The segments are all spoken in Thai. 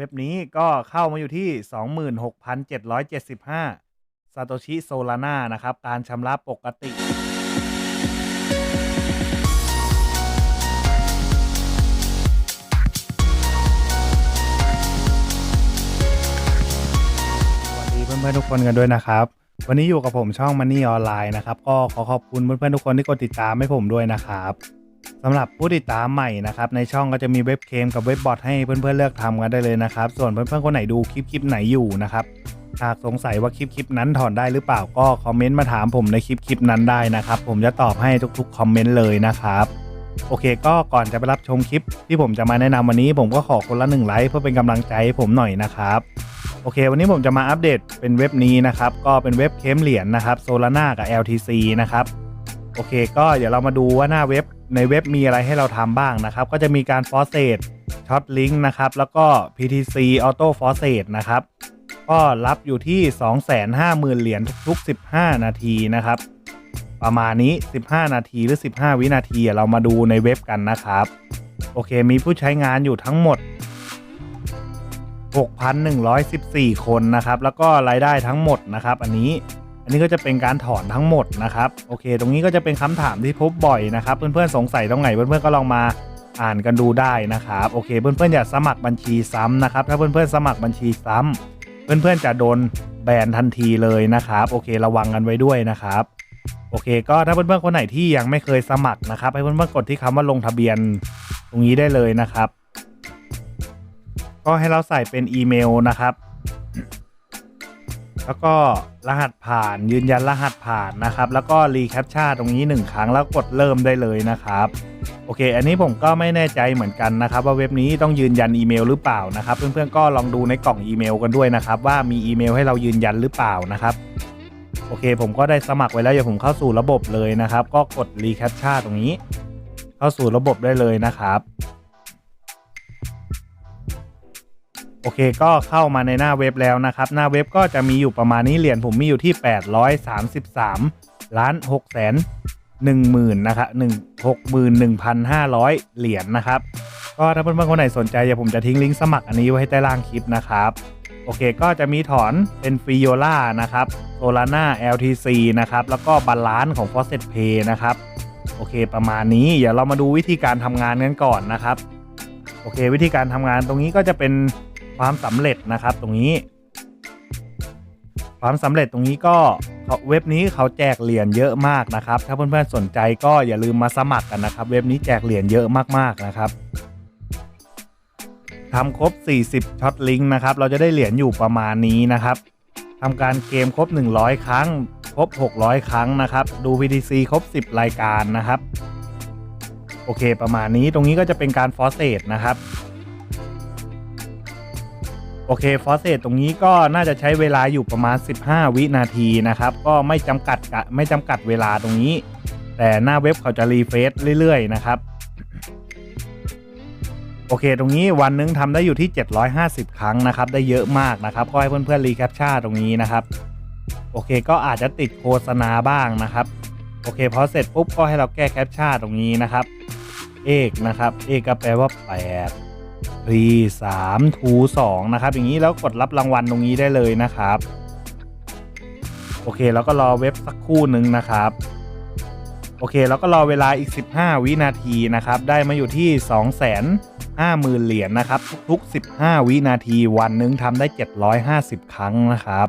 เว็บนี้ก็เข้ามาอยู่ที่ 26,775ซาโตชิโซลาน่านะครับ การชำระปกติ สวัสดีเพื่อนๆทุกคนกันด้วยนะครับ วันนี้อยู่กับผมช่อง Money ออนไลน์นะครับ ก็ขอขอบคุณเพื่อนๆทุกคนที่กดติดตามให้ผมด้วยนะครับ สำหรับผู้ติดตามใหม่นะครับในช่องก็จะมีเว็บเคมกับเว็บบอทให้เพื่อนๆเลือกทำกันได้เลยนะครับ ส่วนเพื่อนๆคนไหนดูคลิปคลิปไหนอยู่นะครับหากสงสัยว่าคลิปคลิปนั้นถอนได้หรือเปล่าก็คอมเมนต์มาถามผมในคลิปคลิปนั้นได้นะครับ ผมจะตอบให้ทุกๆคอมเมนต์เลยนะครับโอเคก็ก่อนจะไปรับชมคลิปที่ผมจะมาแนะนำวันนี้ ผมก็ขอคนละหนึ่งไลค์เพื่อเป็นกำลังใจให้ผมหน่อยนะครับโอเค วันนี้ผมจะมาอัปเดตเป็นเว็บนี้นะครับ ก็เป็นเว็บเคมเหรียญนะครับโซลาร่ากับ LTC นะครับโอเค ก็เดี๋ยวเรามาดูว่าหน้าเว็บ ในเว็บมีอะไรให้เราทำบ้างนะครับ ก็จะมีการฟอสเซตช็อตลิงก์นะครับ แล้วก็ PTC Auto f o r c e t นะครับ ก็รับอยู่ที่ 250,000 เหรียญทุก ๆ 15 นาทีนะครับ ประมาณนี้ 15 นาทีหรือ 15 วินาทีเรามาดูในเว็บกันนะครับ โอเค มีผู้ใช้งานอยู่ทั้งหมด 6,114 คนนะครับ แล้วก็รายได้ทั้งหมดนะครับ อันนี้ อันนี้ก็จะเป็นการถอนทั้งหมดนะครับโอเค ตรงนี้ก็จะเป็นคำถามที่พบบ่อยนะครับ เพื่อนๆสงสัยตรงไหนเพื่อนๆก็ลองมาอ่านกันดูได้นะครับโอเค เพื่อนๆอย่าสมัครบัญชีซ้ำนะครับ ถ้าเพื่อนๆสมัครบัญชีซ้ำเพื่อนๆจะโดนแบนทันทีเลยนะครับ โอเคระวังกันไว้ด้วยนะครับโอเค ก็ถ้าเพื่อนๆคนไหนที่ยังไม่เคยสมัครนะครับ ให้เพื่อนๆกดที่คำว่าลงทะเบียนตรงนี้ได้เลยนะครับ ก็ให้เราใส่เป็นอีเมลนะครับ แล้วก็รหัสผ่านยืนยันรหัสผ่านนะครับ แล้วก็รีแคปชั่นตรงนี้ 1 ครั้งแล้วกดเริ่มได้เลยนะครับ โอเค อันนี้ผมก็ไม่แน่ใจเหมือนกันนะครับ ว่าเว็บนี้ต้องยืนยันอีเมลหรือเปล่านะครับ เพื่อนๆก็ลองดูในกล่องอีเมลกันด้วยนะครับว่ามีอีเมลให้เรายืนยันหรือเปล่านะครับโอเค ผมก็ได้สมัครไว้แล้วอย่าผมเข้าสู่ระบบเลยนะครับ ก็กดรีแคปชั่นตรงนี้ เข้าสู่ระบบได้เลยนะครับ โอเคก็เข้ามาในหน้าเว็บแล้วนะครับ หน้าเว็บก็จะมีอยู่ประมาณนี้เหรียญผมมีอยู่ที่ 833 ล้าน6แสน1หมื่นนะครับ1 61,500 เหรียญนะครับ ก็ถ้าเพื่อนๆคนไหนสนใจเดี๋ยวผมจะทิ้งลิงก์สมัครอันนี้ไว้ให้ใต้ล่างคลิปนะครับโอเคก็จะมีถอนเป็นฟิโอล่านะครับโซลาน่า LTC นะครับ แล้วก็บาลานซ์ของ f o s s e t Pay นะครับ โอเคประมาณนี้เดี๋ยวเรามาดูวิธีการทำงานกันก่อนนะครับ โอเค วิธีการทำงานตรงนี้ก็จะเป็น ความสำเร็จนะครับตรงนี้ ความสำเร็จตรงนี้ก็เว็บนี้เขาแจกเหรียญเยอะมากนะครับ ถ้าเพื่อนๆสนใจก็อย่าลืมมาสมัครกันนะครับ เว็บนี้แจกเหรียญเยอะมากๆนะครับทำครบ 40ช็อตลิงก์นะครับ เราจะได้เหรียญอยู่ประมาณนี้นะครับทำการเกมครบ 100 ครั้ง ครบ 600 ครั้งนะครับ ดู VTC ครบ 10 รายการนะครับ โอเค ประมาณนี้ ตรงนี้ก็จะเป็นการฟอสเซตนะครับ โอเคฟอสเซตตรงนี้ก็น่าจะใช้เวลาอยู่ประมาณ 15 วินาทีนะครับ ก็ไม่จำกัดกะไม่จำกัดเวลาตรงนี้ แต่หน้าเว็บเขาจะรีเฟซเรื่อยๆ นะครับ โอเค ตรงนี้วันนึงทำได้อยู่ที่ 750 ครั้งนะครับ ได้เยอะมากนะครับ ก็ให้เพื่อนๆรีแคปชั่นตรงนี้นะครับ โอเค ก็อาจจะติดโฆษณาบ้างนะครับ โอเคพอเสร็จปุ๊บก็ให้เราแก้แคปชั่นตรงนี้นะครับ เอกนะครับ เอกก็แปลว่า8 รีสามทูสองนะครับ อย่างนี้แล้วกดรับรางวัลตรงนี้ได้เลยนะครับ โอเคแล้วก็รอเว็บสักครู่หนึ่งนะครับโอเคแล้วก็รอเวลาอีก 15 วินาทีนะครับ ได้มาอยู่ที่ 2 5 0 0 0 0 เหรียญนะครับ ทุกๆ 15 วินาทีวันหนึงทำได้ 750 ครั้งนะครับ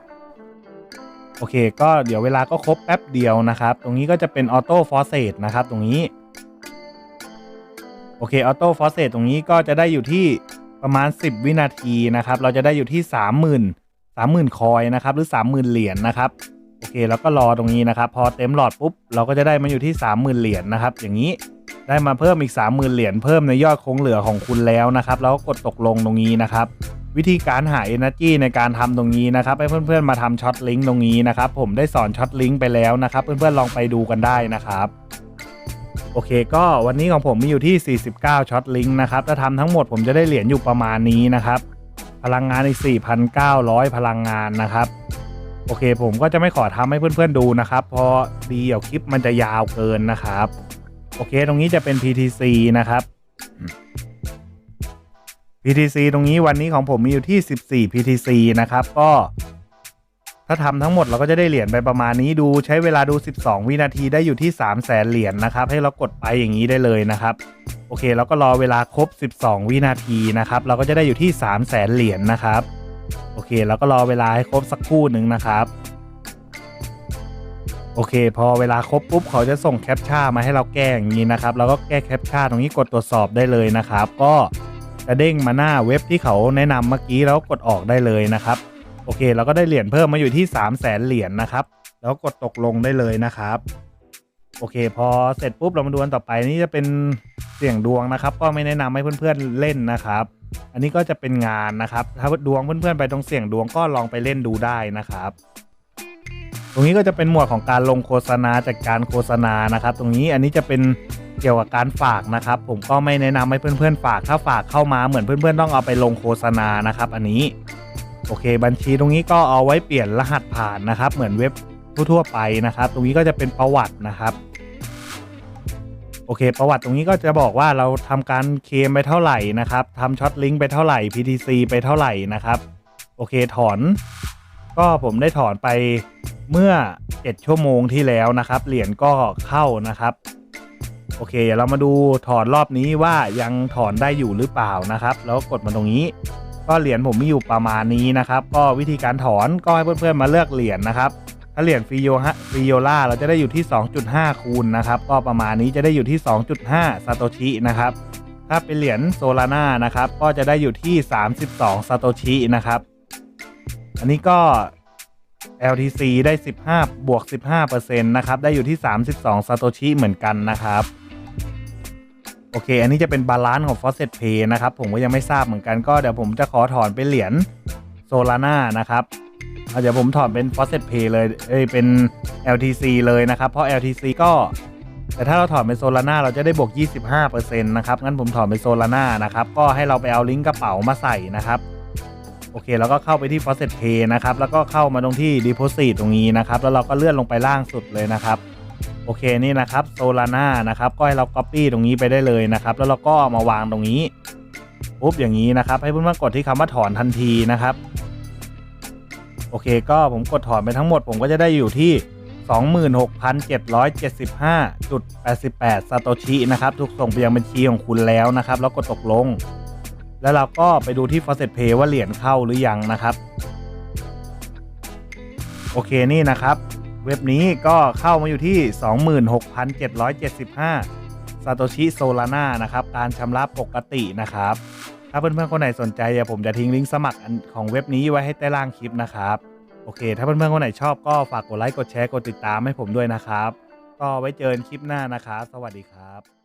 โอเค ก็เดี๋ยวเวลาก็ครบแป๊บเดียวนะครับ ตรงนี้ก็จะเป็นออโต้ฟอร์เซตนะครับ ตรงนี้ โอเค ออโต้ฟอสเซตตรงนี้ก็จะได้อยู่ที่ประมาณ 10 วินาทีนะครับ เราจะได้อยู่ที่ 30,000 30,000 คอยนะครับ หรือ 30,000 เหรียญนะครับ โอเค แล้วก็รอตรงนี้นะครับ พอเต็มหลอดปุ๊บ เราก็จะได้มาอยู่ที่ 30,000 เหรียญนะครับ อย่างนี้ได้มาเพิ่มอีก 30,000 เหรียญ เพิ่มในยอดคงเหลือของคุณแล้วนะครับ แล้วก็กดตกลงตรงนี้นะครับ วิธีการหา Energy ในการทำตรงนี้นะครับ ให้เพื่อนๆ มาทำช็อตลิงก์ตรงนี้นะครับ ผมได้สอนช็อตลิงก์ไปแล้วนะครับ เพื่อนๆ ลองไปดูกันได้นะครับ โอเค ก็วันนี้ของผมมีอยู่ที่ 49ช็อตลิงก์นะครับ ถ้าทำทั้งหมดผมจะได้เหรียญอยู่ประมาณนี้นะครับ พลังงานอีก 4,900 พลังงานนะครับ โอเค ผมก็จะไม่ขอทำให้เพื่อนๆดูนะครับเพราะดีเดี๋ยวคลิปมันจะยาวเกินนะครับ โอเค ตรงนี้จะเป็น PTC นะครับ PTC ตรงนี้วันนี้ของผมมีอยู่ที่ 14 PTC นะครับ ก็ ถ้าทำทั้งหมดเราก็จะได้เหรียญไปประมาณนี้ดูใช้เวลาดู 12 วินาทีได้อยู่ที่ 3 0 0แสนเหรียญนะครับ ให้เรากดไปอย่างนี้ได้เลยนะครับ โอเคแล้วก็รอเวลาครบ 12 วินาทีนะครับ เราก็จะได้อยู่ที่ 3 0 0แสนเหรียญนะครับ โอเคแล้วก็รอเวลาให้ครบสักครู่หนึ่งนะครับ โอเค พอเวลาครบปุ๊บเขาจะส่งแคปชั่นมาให้เราแก้อย่างนี้นะครับเราก็แก้แคปชั่นตรงนี้กดตรวจสอบได้เลยนะครับ ก็จะเด้งมาหน้าเว็บที่เขาแนะนำเมื่อกี้แล้วกดออกได้เลยนะครับ โอเค เราก็ได้เหรียญเพิ่มมาอยู่ที่ 3 0 0แสนเหรียญนะครับ แล้วกดตกลงได้เลยนะครับ โอเค พอเสร็จปุ๊บเรามาดูกันต่อไปนี่จะเป็นเสี่ยงดวงนะครับ ก็ไม่แนะนำให้เพื่อนๆเล่นนะครับ อันนี้ก็จะเป็นงานนะครับ ถ้าดวงเพื่อนๆไปตรงเสี่ยงดวงก็ลองไปเล่นดูได้นะครับ ตรงนี้ก็จะเป็นหมวดของการลงโฆษณาจากการโฆษณานะครับ ตรงนี้อันนี้จะเป็นเกี่ยวกับการฝากนะครับ ผมก็ไม่แนะนำให้เพื่อนๆฝาก ถ้าฝากเข้ามาเหมือนเพื่อนๆต้องเอาไปลงโฆษณานะครับ อันนี้ โอเค บัญชีตรงนี้ก็เอาไว้เปลี่ยนรหัสผ่านนะครับ เหมือนเว็บทั่วไปนะครับ ตรงนี้ก็จะเป็นประวัตินะครับ โอเค ประวัติตรงนี้ก็จะบอกว่าเราทำการเคลมไปเท่าไหร่นะครับทำช็อตลิงก์ไปเท่าไหร่ PTC ไปเท่าไหร่นะครับ โอเค ถอน ก็ผมได้ถอนไปเมื่อ 7 ชั่วโมงที่แล้วนะครับ เหรียญก็เข้านะครับ โอเค เดี๋ยวเรามาดูถอนรอบนี้ว่ายังถอนได้อยู่หรือเปล่านะครับ แล้วกดมาตรงนี้ ก็เหรียญผมมีอยู่ประมาณนี้นะครับ ก็วิธีการถอนก็ให้เพื่อนๆมาเลือกเหรียญนะครับ ถ้าเหรียญฟิโยฮะฟิโยล่าเราจะได้อยู่ที่ 2.5 คูณนะครับ ก็ประมาณนี้จะได้อยู่ที่ 2.5ซาโตชินะครับ ถ้าเป็นเหรียญโซลาร่านะครับ ก็จะได้อยู่ที่ 32ซาโตชินะครับ อันนี้ก็ LTC ได้ 15 บวก 15%นะครับ ได้อยู่ที่ 32ซาโตชิเหมือนกันนะครับ โอเค อันนี้จะเป็นบาลานซ์ของ Faucet Pay นะครับ ผมก็ยังไม่ทราบเหมือนกันก็เดี๋ยวผมจะขอถอนเป็นเหรียญโซลาร่านะครับเอาเดี๋ยวผมถอนเป็น Faucet Pay เลยเอ้ยเป็น LTC เลยนะครับ เพราะ LTC ก็ แต่ถ้าเราถอนเป็นโซลาร่าเราจะได้บวก 25%นะครับ งั้นผมถอนเป็นโซลาร่านะครับ ก็ให้เราไปเอาลิงก์กระเป๋ามาใส่นะครับโอเคแล้วก็เข้าไปที่ Faucet Pay นะครับ แล้วก็เข้ามาตรงที่ Deposit ตรงนี้นะครับ แล้วเราก็เลื่อนลงไปล่างสุดเลยนะครับ โอเคนี่นะครับโซลาร่านะครับก็ให้เรา Copy ตรงนี้ไปได้เลยนะครับ แล้วเราก็มาวางตรงนี้ปุ๊บอย่างนี้นะครับ ให้เพื่อนๆกดที่คำว่าถอนทันทีนะครับ โอเคก็ผมกดถอนไปทั้งหมด ผมก็จะได้อยู่ที่ 26,775.88ซาโตชินะครับ ถูกส่งไปยังบัญชีของคุณแล้วนะครับ แล้วกดตกลง แล้วเราก็ไปดูที่ Faucet Pay ว่าเหรียญเข้าหรือยังนะครับ โอเคนี่นะครับ เว็บนี้ก็เข้ามาอยู่ที่ 26,775ซาโตชิโซลาน่านะครับ การชำระปกตินะครับ ถ้าเพื่อนๆคนไหนสนใจผมจะทิ้งลิงก์สมัครของเว็บนี้ไว้ให้ใต้ล่างคลิปนะครับ โอเค ถ้าเพื่อนๆคนไหนชอบก็ฝากกดไลค์กดแชร์กดติดตามให้ผมด้วยนะครับ ก็ไว้เจอกันคลิปหน้านะครับ สวัสดีครับ